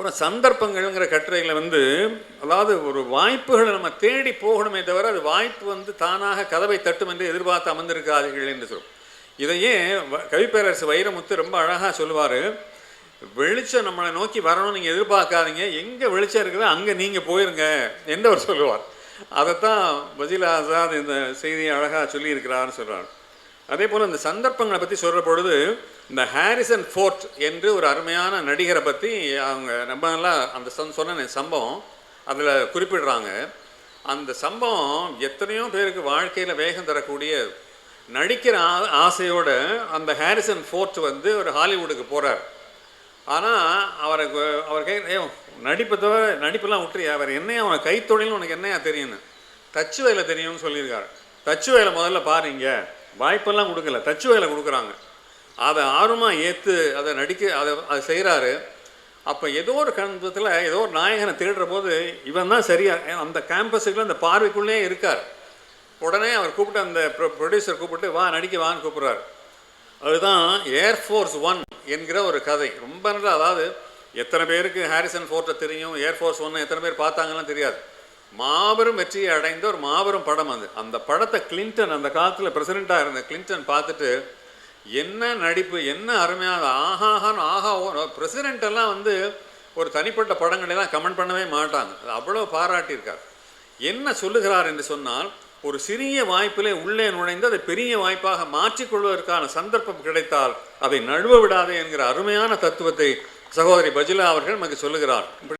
அப்புறம் சந்தர்ப்பங்கள்ங்கிற கட்டுரைகளை வந்து அதாவது ஒரு வாய்ப்புகளை நம்ம தேடி போகணுமே தவிர அது வாய்ப்பு வந்து தானாக கதவை தட்டும் என்று எதிர்பார்த்து அமர்ந்திருக்காதீர்கள் என்று சொல்லும் இதையே வ- கவிப்பேரரசு வைரமுத்து ரொம்ப அழகாக சொல்லுவார். வெளிச்சம் நம்மளை நோக்கி வரணும்னு நீங்கள் எதிர்பார்க்காதீங்க. எங்கே வெளிச்சம் இருக்குதோ அங்கே நீங்கள் போயிருங்க என்று அவர் சொல்லுவார். அதைத்தான் வஜீல் ஆசாத் இந்த செய்தியை அழகாக சொல்லியிருக்கிறார்னு சொல்கிறார் அதே போல் இந்த சந்தர்ப்பங்களை பற்றி சொல்கிற பொழுது இந்த ஹாரிசன் ஃபோர்ட் என்று ஒரு அருமையான நடிகரை பற்றி அவங்க ரொம்ப நல்லா அந்த சொன்ன சொன்ன சம்பவம் அதில் குறிப்பிடுறாங்க. அந்த சம்பவம் எத்தனையோ பேருக்கு வாழ்க்கையில் வேகம் தரக்கூடிய நடிக்கிற ஆ ஆசையோடு அந்த ஹாரிசன் ஃபோர்ட் வந்து ஒரு ஹாலிவுட்டுக்கு போகிறார் ஆனால் அவருக்கு அவர் கை ஏ நடிப்பை தவிர நடிப்பெல்லாம் விட்டுறியா? அவர் என்னையா அவன் கைத்தொழில்னு உனக்கு என்னையா தெரியும்னு? தச்சு வேலை தெரியும்னு சொல்லியிருக்காரு. தச்சு வேலை முதல்ல பாருங்க. வாய்ப்பெல்லாம் கொடுக்கல. தச்சு வேலை கொடுக்குறாங்க. அதை ஆர்வமாக ஏற்று அதை நடிக்க அதை அதை செய்கிறாரு அப்போ ஏதோ ஒரு கணத்தில் ஏதோ ஒரு நாயகனை தேடுற போது இவன் தான் சரியாக அந்த கேம்பஸுக்குள்ளே அந்த பார்வைக்குள்ளேயே இருக்கார். உடனே அவர் கூப்பிட்டு அந்த ப்ரொடியூசர் கூப்பிட்டு வா நடிக்க வான்னு கூப்பிட்றாரு. அதுதான் ஏர்ஃபோர்ஸ் ஒன் என்கிற ஒரு கதை. ரொம்ப நல்லா அதாவது எத்தனை பேருக்கு ஹாரிசன் ஃபோர்ட்டை தெரியும்? ஏர்ஃபோர்ஸ் ஒன்று எத்தனை பேர் பார்த்தாங்கலாம் தெரியாது. மாபெரும் வெற்றியை அடைந்த ஒரு மாபெரும் படம் அது. அந்த படத்தை கிளின்டன் அந்த காலத்தில் பிரசிடெண்ட்டாக இருந்த கிளின்டன் பார்த்துட்டு என்ன நடிப்பு என்ன அருமையாக ஆஹாஹான்னு ஆஹா பிரசிடெண்ட்டெல்லாம் எல்லாம் வந்து ஒரு தனிப்பட்ட படங்களெல்லாம் கமெண்ட் பண்ணவே மாட்டாங்க. அது அவ்வளோ பாராட்டியிருக்கார். என்ன சொல்லுகிறார் என்று சொன்னால் ஒரு சிறிய வாய்ப்பிலே உள்ளே நுழைந்து அதை பெரிய வாய்ப்பாக மாற்றிக்கொள்வதற்கான சந்தர்ப்பம் கிடைத்தால் அதை நழுவ விடாதே என்கிற அருமையான தத்துவத்தை சகோதரி பஜிலா அவர்கள் நமக்கு சொல்லுகிறார்.